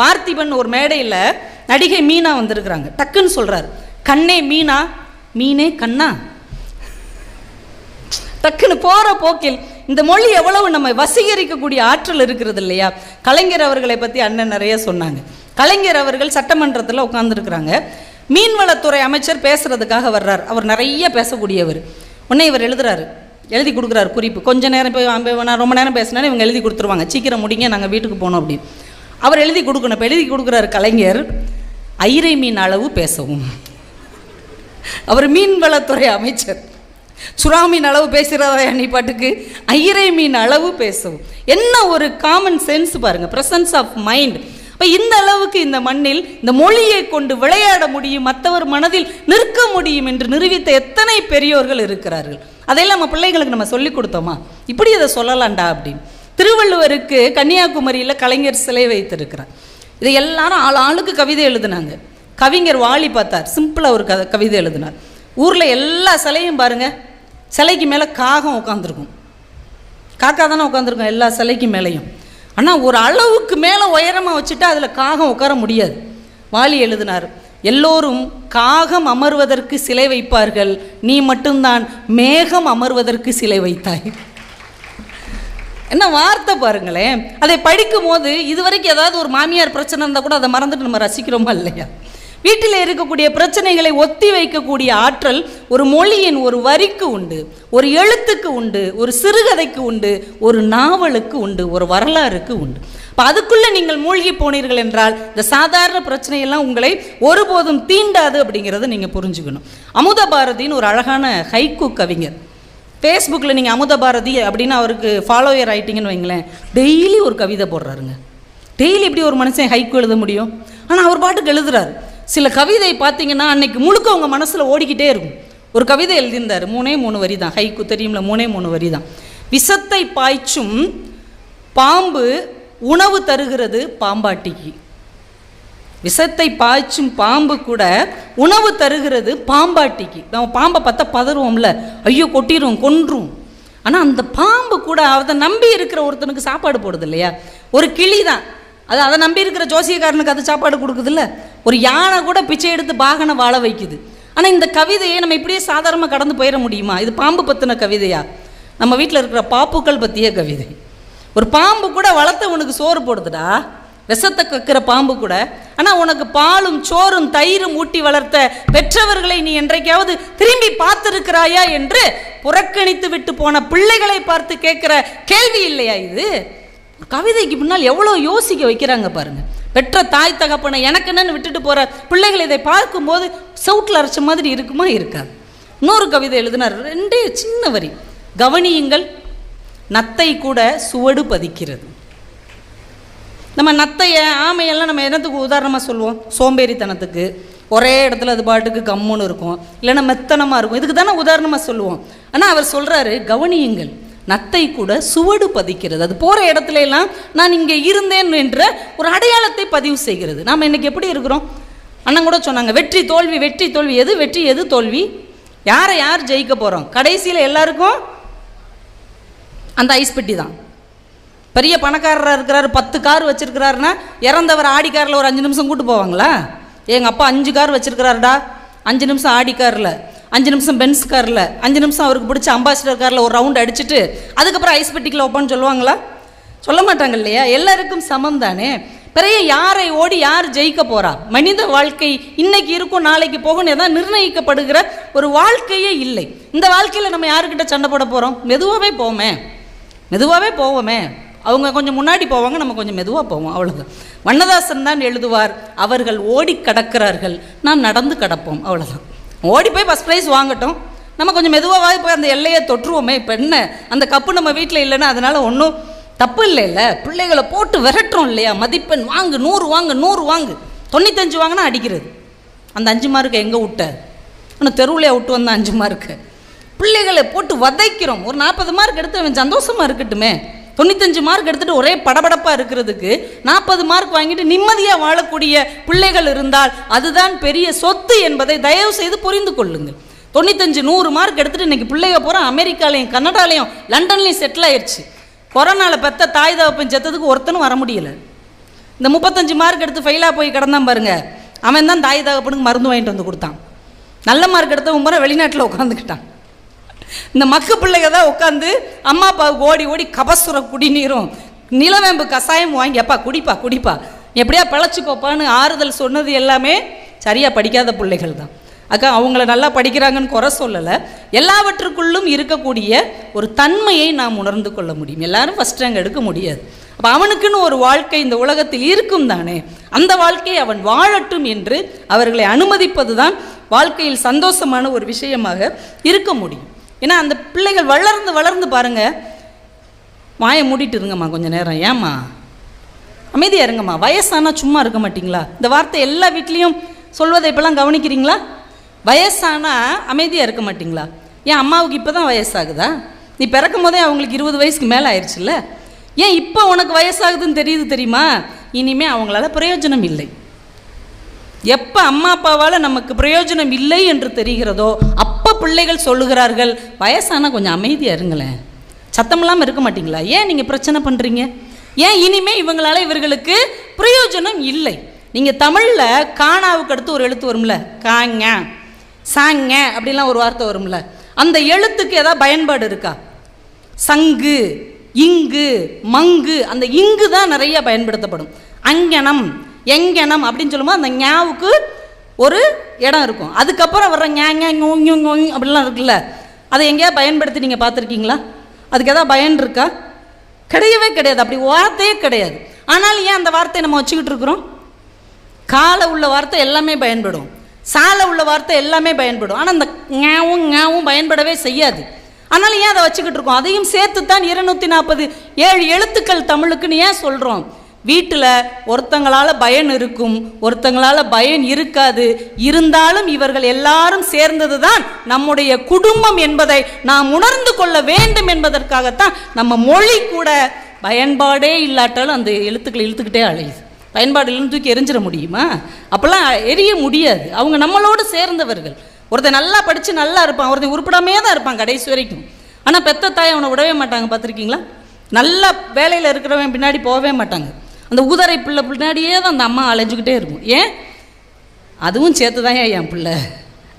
பார்த்திபன் ஒரு மேடையில் நடிகை மீனா வந்திருக்கிறாங்க. டக்குன்னு சொல்கிறார் கண்ணே மீனா மீனே கண்ணா? டக்குன்னு போகிற போக்கில் இந்த மொழி எவ்வளவு நம்ம வசீகரிக்கக்கூடிய ஆற்றல் இருக்கிறது இல்லையா? கலைஞர் அவர்களை பற்றி அண்ணன் நிறைய சொன்னாங்க. கலைஞர் அவர்கள் சட்டமன்றத்தில் உட்காந்துருக்கிறாங்க மீன்வளத்துறை அமைச்சர் பேசுகிறதுக்காக வர்றார். அவர் நிறைய பேசக்கூடியவர். உடனே இவர் எழுதுறாரு. எழுதி கொடுக்குறாரு குறிப்பு. கொஞ்ச நேரம் போய் நான் ரொம்ப நேரம் பேசினாலும் இவங்க எழுதி கொடுத்துருவாங்க. சீக்கிரம் முடிங்க நாங்கள் வீட்டுக்கு போனோம் அப்படின்னு. அவர் எழுதி கொடுக்கணும். இப்போ எழுதி கொடுக்குறாரு கலைஞர் ஐரை மீன் அளவு பேசவும். அவர் மீன்வளத்துறை அமைச்சர். சுறா மீன் அளவு பேசுகிறதா நீ பாட்டுக்கு? ஐரை மீன் அளவு பேசவும். என்ன ஒரு காமன் சென்ஸ் பாருங்கள் ப்ரெசன்ஸ் ஆஃப் மைண்ட் இப்போ இந்த அளவுக்கு இந்த மண்ணில் இந்த மொழியை கொண்டு விளையாட முடியும் மற்றவர் மனதில் நிற்க முடியும் என்று நிரூபித்த எத்தனை பெரியோர்கள் இருக்கிறார்கள். அதையெல்லாம் நம்ம பிள்ளைங்களுக்கு நம்ம சொல்லிக் கொடுத்தோமா? இப்படி இதை சொல்லலாம்டா அப்படின்னு. திருவள்ளுவருக்கு கன்னியாகுமரியில் கலைஞர் சிலை வைத்திருக்கிறார். இதை எல்லாரும் ஆள் ஆளுக்கு கவிதை எழுதுனாங்க. கவிஞர் வாலி பார்த்தார். சிம்பிளாக ஒரு க கவிதை எழுதினார். ஊரில் எல்லா சிலையும் பாருங்கள் சிலைக்கு மேலே காகம் உட்காந்துருக்கும் காக்கா தானே உட்காந்துருக்கும் எல்லா சிலைக்கு மேலேயும். ஆனால் ஒரு அளவுக்கு மேலே உயரமாக வச்சுட்டா அதில் காகம் உட்கார முடியாது. வாலி எழுதினார் எல்லோரும் காகம் அமர்வதற்கு சிலை வைப்பார்கள். நீ மட்டும்தான் மேகம் அமர்வதற்கு சிலை வைத்தாய். என்ன வார்த்தை பாருங்களேன். அதை படிக்கும்போது இது இதுவரைக்கும் ஏதாவது ஒரு மாமியார் பிரச்சனை இருந்தால் கூட அதை மறந்துட்டு நம்ம ரசிக்கிறோமா இல்லையா? வீட்டில் இருக்கக்கூடிய பிரச்சனைகளை ஒத்தி வைக்கக்கூடிய ஆற்றல் ஒரு மொழியின் ஒரு வரிக்கு உண்டு ஒரு எழுத்துக்கு உண்டு ஒரு சிறுகதைக்கு உண்டு ஒரு நாவலுக்கு உண்டு ஒரு வரலாறுக்கு உண்டு. இப்போ அதுக்குள்ளே நீங்கள் மூழ்கி போனீர்கள் என்றால் இந்த சாதாரண பிரச்சனையெல்லாம் உங்களை ஒருபோதும் தீண்டாது அப்படிங்கிறத நீங்கள் புரிஞ்சுக்கணும். அமுத பாரதின்னு ஒரு அழகான ஹைக்கூ கவிஞர். ஃபேஸ்புக்கில் நீங்கள் அமுத பாரதி அப்படின்னு அவருக்கு ஃபாலோயர் ஆயிட்டீங்கன்னு வைங்களேன் டெய்லி ஒரு கவிதை போடுறாருங்க. டெய்லி இப்படி ஒரு மனுஷன் ஹைக்கு எழுத முடியும்? ஆனால் அவர் பாட்டுக்கு எழுதுறாரு. சில கவிதை பார்த்தீங்கன்னா அன்னைக்கு முழுக்க உங்கள் மனசில் ஓடிக்கிட்டே இருக்கும். ஒரு கவிதை எழுதியிருந்தார் மூணே மூணு வரி தான் ஹைக்கு தெரியும்ல மூணே மூணு வரி தான் விஷத்தை பாய்ச்சும் பாம்பு உணவு தருகிறது பாம்பாட்டிக்கு. விஷத்தை பாய்ச்சும் பாம்பு கூட உணவு தருகிறது பாம்பாட்டிக்கு. நம்ம பாம்பை பார்த்தா பதறுவோம்ல. ஐயோ கொட்டிரும் கொன்றும். ஆனால் அந்த பாம்பு கூட அதை நம்பி இருக்கிற ஒருத்தனுக்கு சாப்பாடு போடுது இல்லையா ஒரு கிளி தான் அது அதை நம்பி இருக்கிற ஜோசியக்காரனுக்கு அது சாப்பாடு கொடுக்குதுல்ல? ஒரு யானை கூட பிச்சை எடுத்து பாகனை வாழ வைக்குது. ஆனால் இந்த கவிதையை நம்ம இப்படியே சாதாரணமாக கடந்து போயிட முடியுமா? இது பாம்பு பற்றின கவிதையா? நம்ம வீட்டில் இருக்கிற பாப்புக்கள் பற்றிய கவிதை. ஒரு பாம்பு கூட வளர்த்தவனுக்கு சோறு போடுதுடா. விஷத்தை கக்கிற பாம்பு கூட ஆனால் உனக்கு பாலும் சோறும் தயிரும் ஊட்டி வளர்த்த பெற்றவர்களை நீ என்றைக்காவது திரும்பி பார்த்திருக்கிறாயா என்று புறக்கணித்து விட்டு போன பிள்ளைகளை பார்த்து கேட்குற கேள்வி இல்லையா இது? கவிதைக்கு பின்னால் எவ்வளோ யோசிக்க வைக்கிறாங்க பாருங்க. பெற்ற தாய் தகப்பனை எனக்கு என்னன்னு விட்டுட்டு போற பிள்ளைகள் இதை பார்க்கும்போது சவுட்டில் அரைச்ச மாதிரி இருக்குமா இருக்காது. இன்னொரு கவிதை எழுதினார். ரெண்டே சின்ன வரி. கவனியுங்கள் நத்தை கூட சுவடு பதிக்கிறது. நம்ம நத்தையை ஆமையெல்லாம் நம்ம என்னத்துக்கு உதாரணமாக சொல்லுவோம்? சோம்பேறித்தனத்துக்கு. ஒரே இடத்துல அது பாட்டுக்கு கம்முன்னு இருக்கும். இல்லைன்னா மெத்தனமாக இருக்கும். இதுக்கு தானே உதாரணமாக சொல்லுவோம். ஆனால் அவர் சொல்கிறாரு கவனியுங்கள் நத்தை கூட சுவடு பதிக்கிறது. அது போகிற இடத்துல எல்லாம் நான் இங்கே இருந்தேன் என்ற ஒரு அடையாளத்தை பதிவு செய்கிறது. நாம் இன்றைக்கி எப்படி இருக்கிறோம்? அண்ணன் கூட சொன்னாங்க வெற்றி தோல்வி வெற்றி தோல்வி. எது வெற்றி எது தோல்வி? யாரை யார் ஜெயிக்க போகிறோம் கடைசியில் எல்லாருக்கும் அந்த ஐஸ் பெட்டி தான். பெரிய பணக்காரராக இருக்கிறாரு பத்து கார் வச்சுருக்கிறாருன்னா இறந்தவர் ஆடி காரில் ஒரு அஞ்சு நிமிஷம் கூட்டு போவாங்களா? எங்கள் அப்பா அஞ்சு கார் வச்சுருக்கிறாருடா. அஞ்சு நிமிஷம் ஆடி காரில் அஞ்சு நிமிஷம் பென்ஸ் காரில் அஞ்சு நிமிஷம் அவருக்கு பிடிச்ச அம்பாசிடர் காரில் ஒரு ரவுண்ட் அடிச்சுட்டு அதுக்கப்புறம் ஐஸ் பெட்டிக்கில் வைப்பான்னு சொல்லுவாங்களா? சொல்ல மாட்டாங்க இல்லையா? எல்லாருக்கும் சமம் தானே. பிறைய யாரை ஓடி யார் ஜெயிக்க போகிறா மனித வாழ்க்கை இன்னைக்கு இருக்கும் நாளைக்கு போகணும் எதாவது நிர்ணயிக்கப்படுகிற ஒரு வாழ்க்கையே இல்லை. இந்த வாழ்க்கையில் நம்ம யாருக்கிட்ட சண்டை போட போகிறோம் மெதுவாகவே போவோமே. மெதுவாகவே போவோமே. அவங்க கொஞ்சம் முன்னாடி போவாங்க நம்ம கொஞ்சம் மெதுவாக போவோம் அவ்வளோதான் வண்ணதாசன் தான் எழுதுவார் அவர்கள் ஓடி கடக்கிறார்கள் நாம் நடந்து கடப்போம் அவ்வளோதான் ஓடி போய் ஃபஸ்ட் ப்ரைஸ் வாங்கட்டும். நம்ம கொஞ்சம் மெதுவாக போய் அந்த எல்லையை தொற்றுவோமே இப்போ என்ன? அந்த கப்பு நம்ம வீட்டில் இல்லைன்னா அதனால் ஒன்றும் தப்பு இல்லைல்ல பிள்ளைகளை போட்டு விரட்டுறோம் இல்லையா? மதிப்பெண் வாங்கு நூறு வாங்கு நூறு வாங்கு. தொண்ணூத்தஞ்சு வாங்கினா அடிக்கிறது. அந்த அஞ்சு மார்க்கை எங்கே விட்ட? ஆனால் தெருவுலையே விட்டு வந்த அஞ்சு மார்க்கு பிள்ளைகளை போட்டு வதைக்கிறோம். ஒரு நாற்பது மார்க் எடுத்து அவன் சந்தோஷமாக இருக்கட்டுமே. தொண்ணூத்தஞ்சு மார்க் எடுத்துட்டு ஒரே படபடப்பாக இருக்கிறதுக்கு நாற்பது மார்க் வாங்கிட்டு நிம்மதியாக வாழக்கூடிய பிள்ளைகள் இருந்தால் அதுதான் பெரிய சொத்து என்பதை தயவு செய்து புரிந்து கொள்ளுங்கள். தொண்ணூத்தஞ்சு நூறு மார்க் எடுத்துட்டு இன்னைக்கு பிள்ளைங்க பூரா அமெரிக்காலையும் கனடாலையும் லண்டன்லையும் செட்டில் ஆயிடுச்சு கொரோனாவில் பெத்த தாய் தகப்பன் செத்ததுக்கு ஒருத்தனும் வர முடியல. இந்த முப்பத்தஞ்சு மார்க் எடுத்து ஃபெயிலாக போய் கிடந்தான் பாருங்க. அவன் தான் தாய் தகப்பனுக்கு மருந்து வாங்கிட்டு வந்து கொடுத்தான். நல்ல மார்க் எடுத்தவன் முறை வெளிநாட்டில் உட்காந்துக்கிட்டான் இந்த மக்கு பிள்ளைங்க தான் உட்காந்து அம்மா அப்பாவுக்கு ஓடி ஓடி கபசுர குடிநீரும் நிலவேம்பு கஷாயம் வாங்கி அப்பா குடிப்பா குடிப்பா. எப்படியா பிழைச்சிக்கோப்பான்னு ஆறுதல் சொன்னது எல்லாமே சரியாக படிக்காத பிள்ளைகள் தான். அக்கா அவங்கள நல்லா படிக்கிறாங்கன்னு குறை சொல்லலை. எல்லாவற்றுக்குள்ளும் இருக்கக்கூடிய ஒரு தன்மையை நாம் உணர்ந்து கொள்ள முடியும். எல்லாரும் ஃபஸ்ட் ரேங்க் எடுக்க முடியாது. அப்போ அவனுக்குன்னு ஒரு வாழ்க்கை இந்த உலகத்தில் இருக்கும் தானே? அந்த வாழ்க்கையை அவன் வாழட்டும் என்று அவர்களை அனுமதிப்பது தான் வாழ்க்கையில் சந்தோஷமான ஒரு விஷயமாக இருக்க முடியும். ஏன்னா அந்த பிள்ளைகள் வளர்ந்து வளர்ந்து பாருங்கள் வாயை மூடிட்டு இருங்கம்மா கொஞ்சம் நேரம். ஏம்மா? அமைதியாக இருங்கம்மா. வயசானால் சும்மா இருக்க மாட்டிங்களா? இந்த வார்த்தை எல்லா வீட்லேயும் சொல்வதை இப்போல்லாம் கவனிக்கிறீங்களா? வயசானால் அமைதியாக இருக்க மாட்டிங்களா? ஏன் அம்மாவுக்கு இப்போ தான் வயசாகுதா? நீ பிறக்கும் போதே அவங்களுக்கு இருபது வயசுக்கு மேலே ஆயிடுச்சுல்ல ஏன் இப்போ உனக்கு வயசாகுதுன்னு தெரியுது தெரியுமா? இனிமே அவங்களால பிரயோஜனம் இல்லை. எப்போ அம்மா அப்பாவால் நமக்கு பிரயோஜனம் இல்லை என்று தெரிகிறதோ அப்போ பிள்ளைகள் சொல்லுகிறார்கள். வயசானால் கொஞ்சம் அமைதியாக இருங்களேன். சத்தம் இல்லாமல் இருக்க மாட்டீங்களா? ஏன் நீங்கள் பிரச்சனை பண்ணுறீங்க ஏன் இனிமே இவங்களால இவர்களுக்கு பிரயோஜனம் இல்லை. நீங்கள் தமிழில் காணாவுக்கு அடுத்து ஒரு எழுத்து வரும்ல? காங்க சாங்க அப்படிலாம் ஒரு வார்த்தை வரும்ல? அந்த எழுத்துக்கு ஏதாவது பயன்பாடு இருக்கா? சங்கு இங்கு மங்கு அந்த இங்கு தான் நிறைய பயன்படுத்தப்படும். அங்கனம் எங்கனம் அப்படின்னு சொல்லும்போது அந்த ஞாவுக்கு ஒரு இடம் இருக்கும். அதுக்கப்புறம் வர்ற ஞாங்க அப்படிலாம் இருக்குல்ல. அதை எங்கேயா பயன்படுத்தி நீங்கள் பார்த்துருக்கீங்களா? அதுக்கு எதாவது பயன் இருக்கா? கிடையவே கிடையாது. அப்படி வார்த்தையே கிடையாது. ஆனால் ஏன் அந்த வார்த்தையை நம்ம வச்சுக்கிட்டு இருக்கிறோம்? காலை உள்ள வார்த்தை எல்லாமே பயன்படும். சாலை உள்ள வார்த்தை எல்லாமே பயன்படும். ஆனால் அந்த ஞாவும் ஞாவும் பயன்படவே செய்யாது. ஆனால் ஏன் அதை வச்சுக்கிட்டு இருக்கோம்? அதையும் சேர்த்து தான் இருநூற்றி நாற்பது ஏழு எழுத்துக்கள் தமிழுக்குன்னு ஏன் சொல்கிறோம் வீட்டில் ஒருத்தங்களால் பயன் இருக்கும் ஒருத்தங்களால் பயன் இருக்காது. இருந்தாலும் இவர்கள் எல்லாரும் சேர்ந்தது தான் நம்முடைய குடும்பம் என்பதை நாம் உணர்ந்து கொள்ள வேண்டும் என்பதற்காகத்தான் நம்ம மொழி கூட பயன்பாடே இல்லாட்டாலும் அந்த எழுத்துக்களை இழுத்துக்கிட்டே அழையுது. பயன்பாடு தூக்கி எரிஞ்சிட முடியுமா? அப்போல்லாம் எரிய முடியாது. அவங்க நம்மளோடு சேர்ந்தவர்கள். ஒருத்தன் நல்லா படித்து நல்லா இருப்பான். ஒருத்தர் உருப்படாமே தான் இருப்பான் கடைசி வரைக்கும். ஆனால் பெத்த தாய் அவனை விடவே மாட்டாங்க. பார்த்துருக்கீங்களா? நல்லா வேலையில் இருக்கிறவன் பின்னாடி போகவே மாட்டாங்க. அந்த ஊதரை பிள்ளை பின்னாடியே தான் அந்த அம்மா அலைஞ்சுக்கிட்டே இருக்கும். ஏன்? அதுவும் சேர்த்து தான் என் பிள்ளை?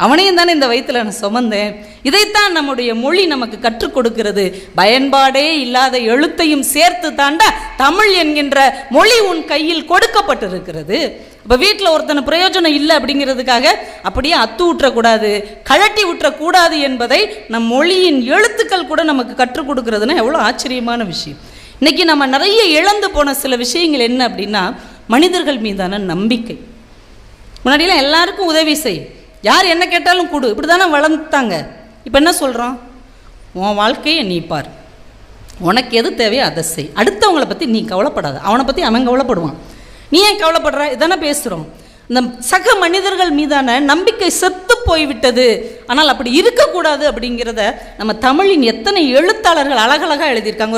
அவனையும் தானே இந்த வயிற்றில் நான் சுமந்தேன். இதைத்தான் நம்முடைய மொழி நமக்கு கற்றுக் கொடுக்கிறது. பயன்பாடே இல்லாத எழுத்தையும் சேர்த்து தாண்டா தமிழ் என்கின்ற மொழி உன் கையில் கொடுக்கப்பட்டிருக்கிறது. இப்போ வீட்டில் ஒருத்தனை பிரயோஜனம் இல்லை அப்படிங்கிறதுக்காக அப்படியே அத்து ஊற்றக்கூடாது கழட்டி விட்டுறக்கூடாது என்பதை நம் மொழியின் எழுத்துக்கள் கூட நமக்கு கற்றுக் கொடுக்கறதுன்னா எவ்வளோ ஆச்சரியமான விஷயம். இன்னைக்கு நம்ம நிறைய இழந்து போன சில விஷயங்கள் என்ன அப்படின்னா மனிதர்கள் மீதான நம்பிக்கை. முன்னாடியெல்லாம் எல்லாருக்கும் உதவி செய். யார் என்ன கேட்டாலும் கொடு. இப்படி தானே வளர்ந்துட்டாங்க. இப்போ என்ன சொல்கிறோம் உன் வாழ்க்கையை நீ பார். உனக்கு எது தேவையோ அதை செய். அடுத்தவங்கள பற்றி நீ கவலைப்படாத. அவனை பற்றி அவன் கவலைப்படுவான். நீ ஏன் கவலைப்படுற? இதானே பேசுகிறோம் இந்த சக மனிதர்கள் மீதான நம்பிக்கை செத்து போய்விட்டது. ஆனால் அப்படி இருக்கக்கூடாது அப்படிங்கிறத நம்ம தமிழின் எத்தனை எழுத்தாளர்கள் அழகழகாக எழுதியிருக்காங்க.